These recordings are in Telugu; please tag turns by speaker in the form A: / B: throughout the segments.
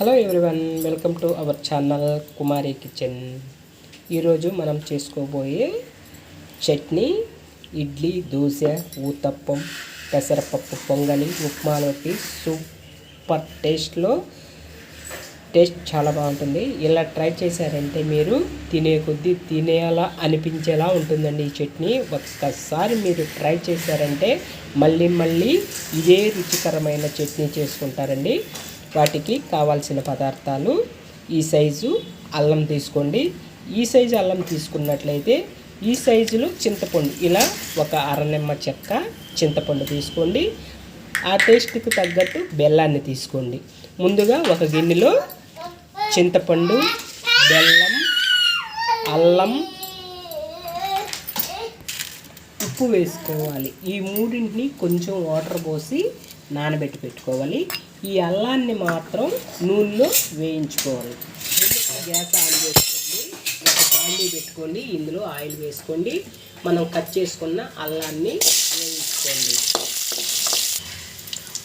A: Hello everyone welcome to our channel Kumari kitchen ఈరోజు మనం చేసుకోబోయే చట్నీ ఇడ్లీ దోశ ఊతప్పం పెసరపప్పు పొంగలి ఉప్మాలోకి సూపర్ టేస్ట్లో టేస్ట్ చాలా బాగుంటుంది. ఇలా ట్రై చేశారంటే మీరు తినే కొద్దీ తినేలా అనిపించేలా ఉంటుందండి ఈ చట్నీ. ఒక్కసారి మీరు ట్రై చేశారంటే మళ్ళీ మళ్ళీ ఇదే రుచికరమైన చట్నీ చేసుకుంటారండి. వాటికి కావాల్సిన పదార్థాలు ఈ సైజు అల్లం తీసుకోండి. ఈ సైజు అల్లం తీసుకున్నట్లయితే ఈ సైజులో చింతపండు ఇలా ఒక అరనిమ్మ చెక్క చింతపండు తీసుకోండి. ఆ టేస్ట్కి తగ్గట్టు బెల్లాన్ని తీసుకోండి. ముందుగా ఒక గిన్నెలో చింతపండు బెల్లం అల్లం ఉప్పు వేసుకోవాలి. ఈ మూడింటిని కొంచెం వాటర్ పోసి నానబెట్టి పెట్టుకోవాలి. ఈ అల్లాన్ని మాత్రం నూనెలో వేయించుకోవాలి. గ్యాస్ ఆన్ చేసుకోండి. ఒక బాండీ పెట్టుకోండి. ఇందులో ఆయిల్ వేసుకోండి. మనం కట్ చేసుకున్న అల్లాన్ని వేయించుకోండి.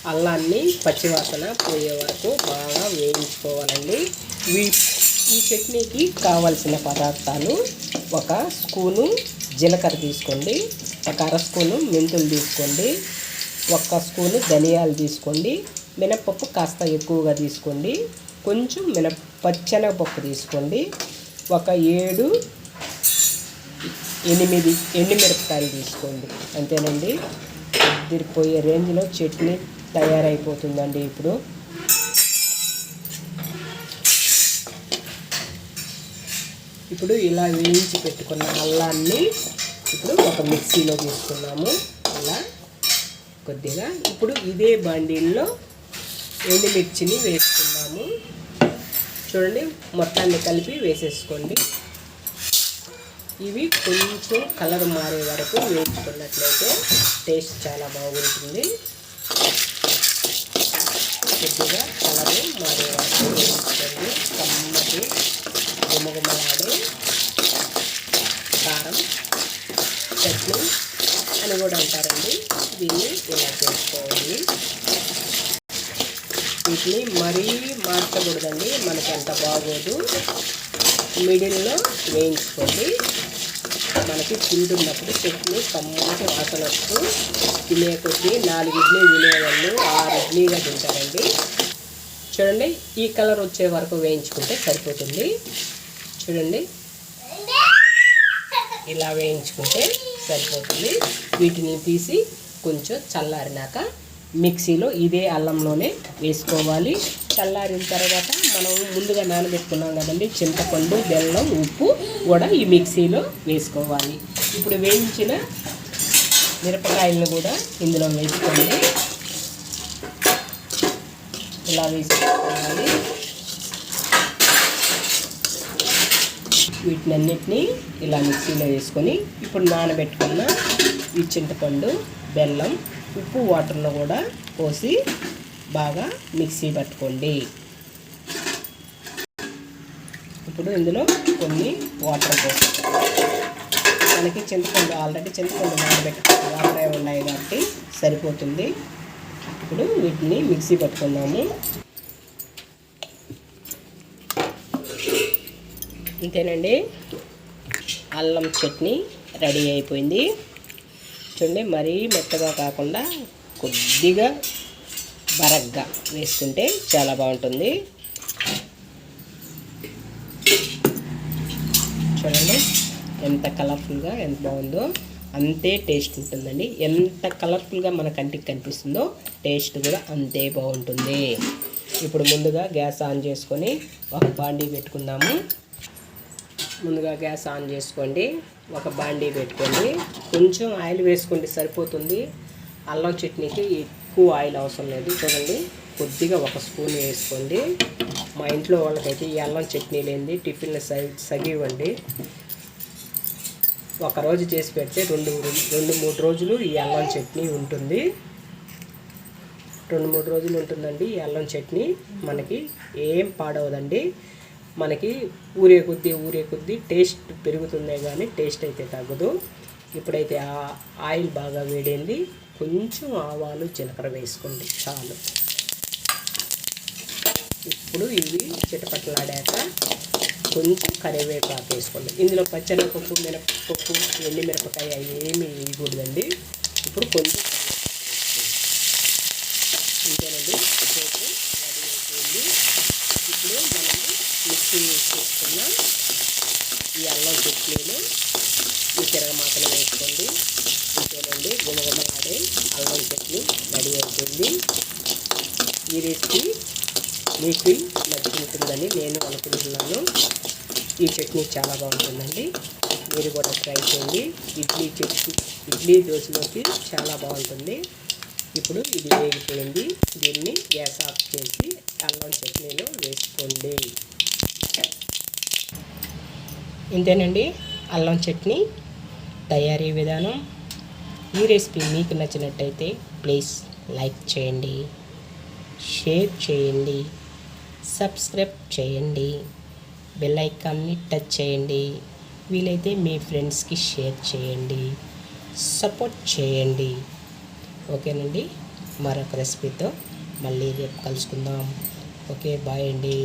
A: అల్లాన్ని పచ్చివాసన పోయే వరకు బాగా వేయించుకోవాలండి. వీ ఈ చట్నీకి కావలసిన పదార్థాలు ఒక స్పూను జీలకర్ర తీసుకోండి. ఒక అర స్పూను మెంతులు తీసుకోండి. ఒక్క స్పూను ధనియాలు తీసుకోండి. మినప్పప్పు కాస్త ఎక్కువగా తీసుకోండి. కొంచెం మిన పచ్చెనగపప్పు తీసుకోండి. ఒక ఏడు ఎనిమిది ఎండుమిరపకాయలు తీసుకోండి. అంతేనండి. అదిరిపోయే రేంజ్లో చట్నీ తయారైపోతుందండి ఇప్పుడు. ఇప్పుడు ఇలా వేయించి పెట్టుకున్న అల్లాన్ని ఇప్పుడు ఒక మిక్సీలో తీసుకున్నాము. ఇలా కొద్దిగా. ఇప్పుడు ఇదే బాండీల్లో ఎండుమిర్చిని వేసుకున్నాము చూడండి మొత్తాన్ని కలిపి వేసేసుకోండి. ఇవి కొంచెం కలర్ మారే వరకు వేసుకున్నట్లయితే టేస్ట్ చాలా బాగుంటుంది. కొద్దిగా కలర్ మారే వరకు వేసుకోండి కమ్మటి గుమగుమలాడే కారం చట్నీ. అని కూడా అంటారండి. దీన్ని ఇలా చేసుకోవాలి. వీటిని మరీ మార్చకూడదండి. మనకి అంత బాగోదు. మిడిల్లో వేయించుకోండి. మనకి తింటున్నప్పుడు చట్నీ కమ్మటి వాసన వస్తూ తినే కొద్ది నాలుగు ఇడ్లీ తినేవాళ్ళు ఆరు ఇడ్లీగా తింటారండి. చూడండి ఈ కలర్ వచ్చే వరకు వేయించుకుంటే సరిపోతుంది. చూడండి. ఇలా వేయించుకుంటే సరిపోతుంది. వీటిని తీసి కొంచెం చల్లారినాక మిక్సీలో ఇదే అల్లంలోనే వేసుకోవాలి. చల్లారిన తర్వాత మనం ముందుగా నానబెట్టుకున్నాం కదండి చింతపండు బెల్లం ఉప్పు కూడా ఈ మిక్సీలో వేసుకోవాలి. ఇప్పుడు వేయించిన మిరపకాయలను కూడా ఇందులో వేసుకోండి. ఇలా వేసుకోవాలి. వీటినన్నిటినీ ఇలా మిక్సీలో వేసుకొని ఇప్పుడు నానబెట్టుకున్న ఈ చింతపండు బెల్లం ఉప్పు వాటర్లో కూడా పోసి బాగా మిక్సీ పట్టుకోండి. ఇప్పుడు ఇందులో కొన్ని వాటర్ పోసి మనకి చింతపండు ఆల్రెడీ చింతపండు నానబెట్టుకుని వాటర్ ఉన్నాయి కాబట్టి సరిపోతుంది. ఇప్పుడు వీటిని మిక్సీ పట్టుకున్నాము అంతేనండి అల్లం చట్నీ రెడీ అయిపోయింది. చూడండి మరీ మెత్తగా కాకుండా కొద్దిగా బరగ్గా వేసుకుంటే చాలా బాగుంటుంది. చూడండి ఎంత కలర్ఫుల్గా ఎంత బాగుందో. అంతే టేస్ట్ ఉంటుందండి. ఎంత కలర్ఫుల్గా మన కంటికి కనిపిస్తుందో టేస్ట్ కూడా అంతే బాగుంటుంది. ఇప్పుడు ముందుగా గ్యాస్ ఆన్ చేసుకొని ఒక బాండీ పెట్టుకుందాము. ముందుగా గ్యాస్ ఆన్ చేసుకోండి. ఒక బాండీ పెట్టుకోండి. కొంచెం ఆయిల్ వేసుకోండి సరిపోతుంది. అల్లం చట్నీకి ఎక్కువ ఆయిల్ అవసరం లేదు. చూడండి కొద్దిగా ఒక స్పూన్ వేసుకోండి. మా ఇంట్లో వాళ్ళకైతే ఈ అల్లం చట్నీ లేనిది టిఫిన్లు సగివ్వండి. ఒకరోజు చేసి పెడితే రెండు రెండు మూడు రోజులు ఈ అల్లం చట్నీ ఉంటుంది. రెండు మూడు రోజులు ఉంటుందండి ఈ అల్లం చట్నీ. మనకి ఏం పాడవదండి. మనకి ఊరే కొద్దీ ఊరే కొద్దీ టేస్ట్ పెరుగుతుందే కానీ టేస్ట్ అయితే తగ్గదు. ఇప్పుడైతే ఆ ఆయిల్ బాగా వేడైంది. కొంచెం ఆవాలు జీలకర్ర వేసుకోండి చాలు. ఇప్పుడు ఇవి చిటపట్లాడాక కొంచెం కరివేపాకు వేసుకోండి. ఇందులో పచ్చెనపప్పు మినపప్పు ఎండి మిరపకాయ ఏమి వేయకూడదండి. ఇప్పుడు కొంచెం ఇంతేనండి. ఇప్పుడు మనము మిక్సీ చేసుకున్న ఈ అల్లం చట్నీలు ఈ తిరగమాతలు వేసుకోండి. ఇంకేనండి గుమగుమలాడే అల్లం చట్నీ రెడీ అవుతుంది. ఈ రెసిపీ మీకు నచ్చుతుందని నేను అనుకుంటున్నాను. ఈ చట్నీ చాలా బాగుంటుందండి. మీరు కూడా ట్రై చేయండి. ఇడ్లీ చట్నీ ఇడ్లీ దోశలోకి చాలా బాగుంటుంది. ఇప్పుడు ఇది వేగిపోయింది దీన్ని గ్యాస్ ఆఫ్ చేసి అల్లం చట్నీలో వేసుకోండి. ఇంతేనండి అల్లం చట్నీ తయారీ విధానం. ఈ రెసిపీ మీకు నచ్చినట్టయితే ప్లీజ్ లైక్ చేయండి షేర్ చేయండి సబ్స్క్రైబ్ చేయండి బెల్ ఐకాన్ని టచ్ చేయండి వీలైతే మీ ఫ్రెండ్స్కి షేర్ చేయండి సపోర్ట్ చేయండి. ఓకేనండి మరొక రెసిపీతో మళ్ళీ రేపు కలుసుకుందాం. ఓకే బాయ్ అండి.